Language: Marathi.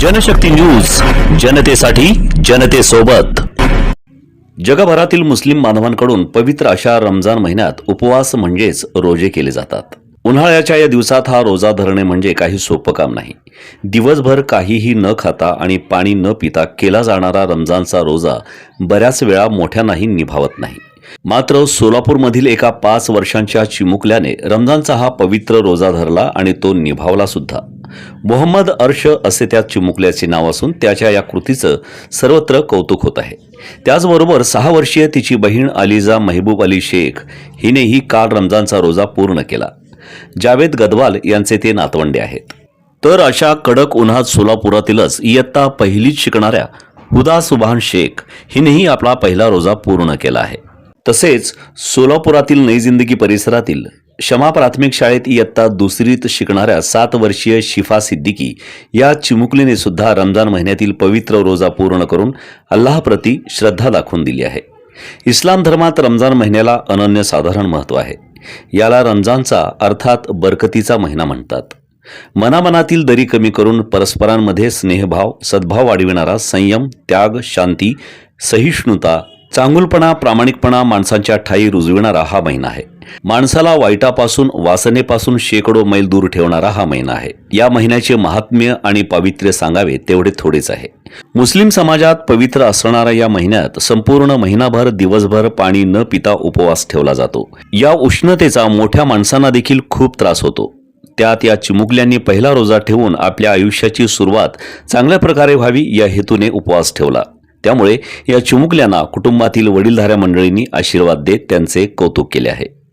जनशक्ती न्यूज जनतेसाठी जनतेसोबत. जगभरातील मुस्लिम बांधवांकडून पवित्र अशा रमजान महिन्यात उपवास म्हणजेच रोजे केले जातात. उन्हाळ्याच्या या दिवसात हा रोजा धरणे म्हणजे काही सोपं काम नाही. दिवसभर काहीही न खाता आणि पाणी न पिता केला जाणारा रमजानचा रोजा बऱ्याच वेळा मोठ्यानाही निभावत नाही. मात्र सोलापूरमधील एका पाच वर्षांच्या चिमुकल्याने रमजानचा हा पवित्र रोजा धरला आणि तो निभावला सुद्धा. मोहम्मद अर्श असे त्या चिमुकल्याचे नाव असून त्याच्या या कृतीचं सर्वत्र कौतुक होत आहे. त्याचबरोबर सहा वर्षीय तिची बहीण अलिजा महबूब अली शेख हिनेही काल रमजानचा रोजा पूर्ण केला. जावेद गदवाल यांचे ते नातवंडे आहेत. तर अशा कडक उन्हात सोलापुरातीलच इयत्ता पहिलीच शिकणाऱ्या हुदा सुभान शेख हिनेही आपला पहिला रोजा पूर्ण केला आहे. तसेच सोलापुरातील नई जिंदगी परिसरातील शमा प्राथमिक शाळेत इयत्ता दुसरीत शिकणाऱ्या सात वर्षीय शिफा सिद्दीकी या चिमुकलीने सुद्धा रमजान महिन्यातील पवित्र रोजा पूर्ण करून अल्लाहप्रती श्रद्धा दाखवून दिली आहे. इस्लाम धर्मात रमजान महिन्याला अनन्यसाधारण महत्त्व आहे. याला रमजानचा अर्थात बरकतीचा महिना म्हणतात. मनामनातील दरी कमी करून परस्परांमध्ये स्नेहभाव सद्भाव वाढविणारा संयम त्याग शांती सहिष्णुता चांगुलपणा प्रामाणिकपणा माणसांच्या ठाई रुजविणारा हा महिना आहे. माणसाला वाईटापासून वासनेपासून शेकडो मैल दूर ठेवणारा हा महिना आहे. या महिन्याचे महात्म्य आणि पावित्र्य सांगावे तेवढे थोडेच आहे. मुस्लिम समाजात पवित्र असणाऱ्या या महिन्यात संपूर्ण महिनाभर दिवसभर पाणी न पिता उपवास ठेवला जातो. या उष्णतेचा मोठ्या माणसांना देखील खूप त्रास होतो. त्यात या चिमुकल्यांनी पहिला रोजा ठेवून आपल्या आयुष्याची सुरुवात चांगल्या प्रकारे व्हावी या हेतूने उपवास ठेवला. त्यामुळे या चिमुकल्यांना कुटुंबातील वडीलधाऱ्या मंडळींनी आशीर्वाद देत त्यांचे कौतुक केले आहे.